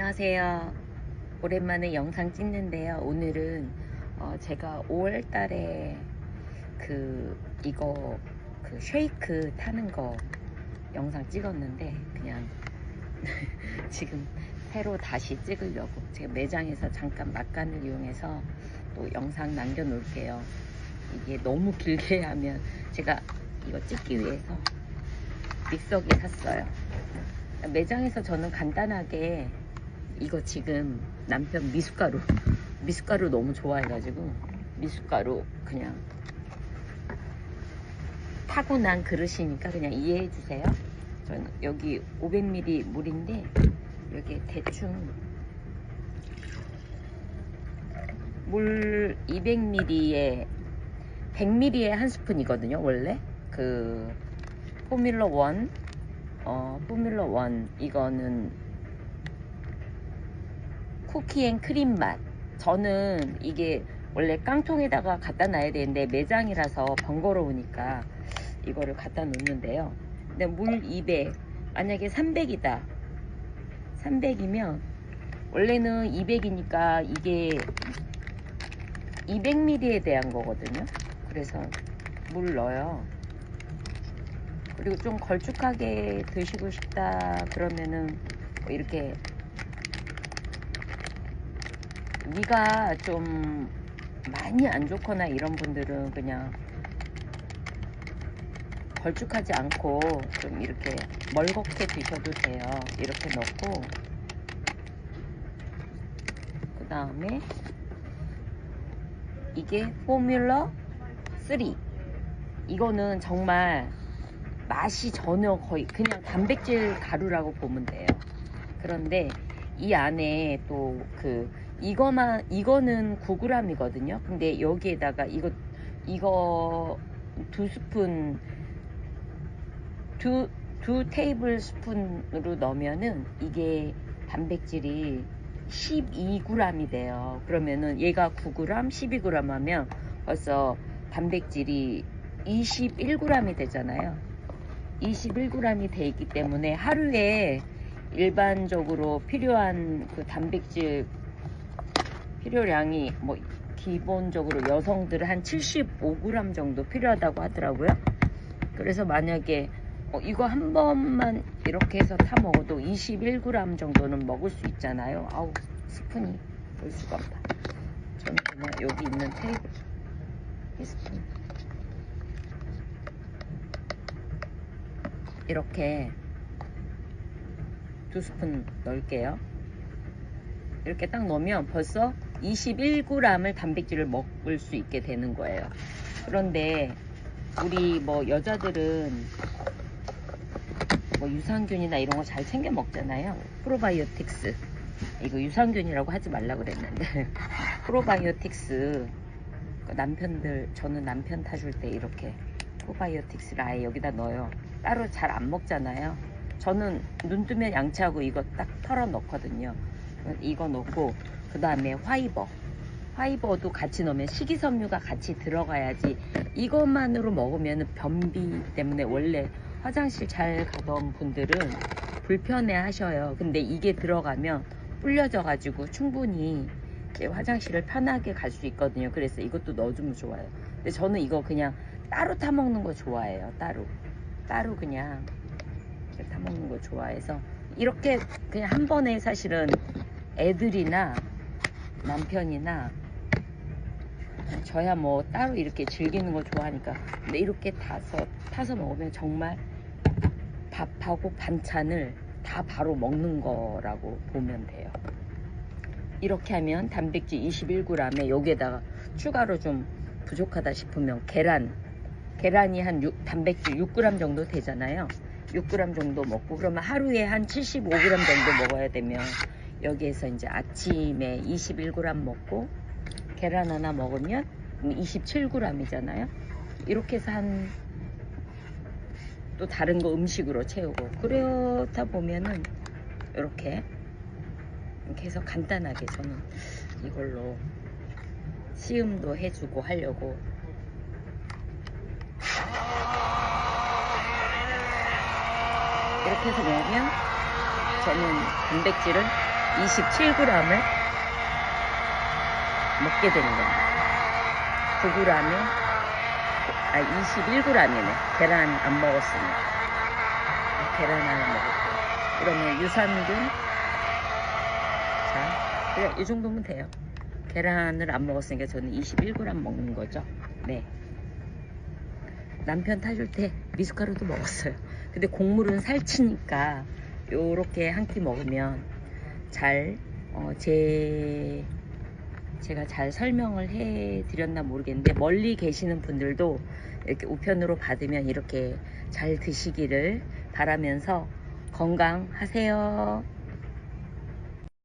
안녕하세요. 오랜만에 영상 찍는데요. 오늘은 어, 제가 5월 달에 그 이거 그 쉐이크 타는 거 영상 찍었는데 그냥 지금 새로 다시 찍으려고 제가 매장에서 잠깐 막간을 이용해서 또 영상 남겨 놓을게요. 이게 너무 길게 하면 제가 이거 찍기 위해서 믹서기 샀어요. 매장에서 저는 간단하게 이거 지금 남편 미숫가루 미숫가루 너무 좋아해가지고 미숫가루 그냥 타고난 그릇이니까 그냥 이해해 주세요. 저는 여기 500ml 물인데 여기 대충 물 200ml에 100ml에 한 스푼이거든요. 원래 그 포뮬러 1 어, 포뮬러 1 이거는 쿠키앤 크림 맛. 저는 이게 원래 깡통에다가 갖다 놔야 되는데 매장이라서 번거로우니까 이거를 갖다 놓는데요. 근데 물 200, 만약에 300이다. 300이면 원래는 200이니까 이게 200ml에 대한 거거든요. 그래서 물 넣어요. 그리고 좀 걸쭉하게 드시고 싶다 그러면은 뭐 이렇게 위가 좀 많이 안 좋거나 이런 분들은 그냥 걸쭉하지 않고 좀 이렇게 멀겋게 드셔도 돼요. 이렇게 넣고 그 다음에 이게 포뮬러 3 이거는 정말 맛이 전혀 거의 그냥 단백질 가루라고 보면 돼요. 그런데 이 안에 또 그 이거만 이거는 9g이거든요. 근데 여기에다가 이거 이거 두 스푼 두, 두 테이블 스푼으로 넣으면은 이게 단백질이 12g이 돼요. 그러면은 얘가 9g, 12g 하면 벌써 단백질이 21g이 되잖아요. 21g이 돼 있기 때문에 하루에 일반적으로 필요한 그 단백질 필요량이 뭐 기본적으로 여성들은 한 75g 정도 필요하다고 하더라고요. 그래서 만약에 어, 이거 한 번만 이렇게 해서 타 먹어도 21g 정도는 먹을 수 있잖아요. 아우 스푼이 볼 수가 없다. 저는 그냥 여기 있는 테이블 이 스푼 이렇게 두 스푼 넣을게요. 이렇게 딱 넣으면 벌써 21g을 단백질을 먹을 수 있게 되는 거예요. 그런데 우리 뭐 여자들은 뭐 유산균이나 이런 거 잘 챙겨 먹잖아요. 프로바이오틱스. 이거 유산균이라고 하지 말라고 그랬는데. 프로바이오틱스. 그 남편들, 저는 남편 타줄 때 이렇게 프로바이오틱스를 아예 여기다 넣어요. 따로 잘 안 먹잖아요. 저는 눈 뜨면 양치하고 이거 딱 털어 넣거든요. 이거 넣고, 그 다음에 화이버. 화이버도 같이 넣으면 식이섬유가 같이 들어가야지 이것만으로 먹으면 변비 때문에 원래 화장실 잘 가던 분들은 불편해 하셔요. 근데 이게 들어가면 불려져 가지고 충분히 화장실을 편하게 갈 수 있거든요. 그래서 이것도 넣어주면 좋아요. 근데 저는 이거 그냥 따로 타 먹는 거 좋아해요. 따로. 따로 그냥 타 먹는 거 좋아해서 이렇게 그냥 한 번에 사실은 애들이나 남편이나 저야 뭐 따로 이렇게 즐기는 거 좋아하니까 근데 이렇게 타서 타서 먹으면 정말 밥하고 반찬을 다 바로 먹는 거라고 보면 돼요. 이렇게 하면 단백질 21g에 여기에다가 추가로 좀 부족하다 싶으면 계란 계란이 한 6, 단백질 6g 정도 되잖아요. 6g 정도 먹고 그러면 하루에 한 75g 정도 먹어야 되면 여기에서 이제 아침에 21g 먹고 계란 하나 먹으면 27g이잖아요. 이렇게 해서 한 또 다른 거 음식으로 채우고 그렇다 보면은 이렇게 해서 간단하게 저는 이걸로 시음도 해주고 하려고 이렇게 해서 먹으면 저는 단백질을 27g을 먹게 되는 겁니다. 9g에 아 21g이네. 계란 안 먹었으니까. 계란 하나 먹었고. 그러면 유산균 자, 그래 이 정도면 돼요. 계란을 안 먹었으니까 저는 21g 먹는 거죠. 네. 남편 타줄 때 미숫가루도 먹었어요. 근데 곡물은 살찌니까 요렇게 한 끼 먹으면 잘, 어, 제, 제가 잘 설명을 해 드렸나 모르겠는데 멀리 계시는 분들도 이렇게 우편으로 받으면 이렇게 잘 드시기를 바라면서 건강하세요.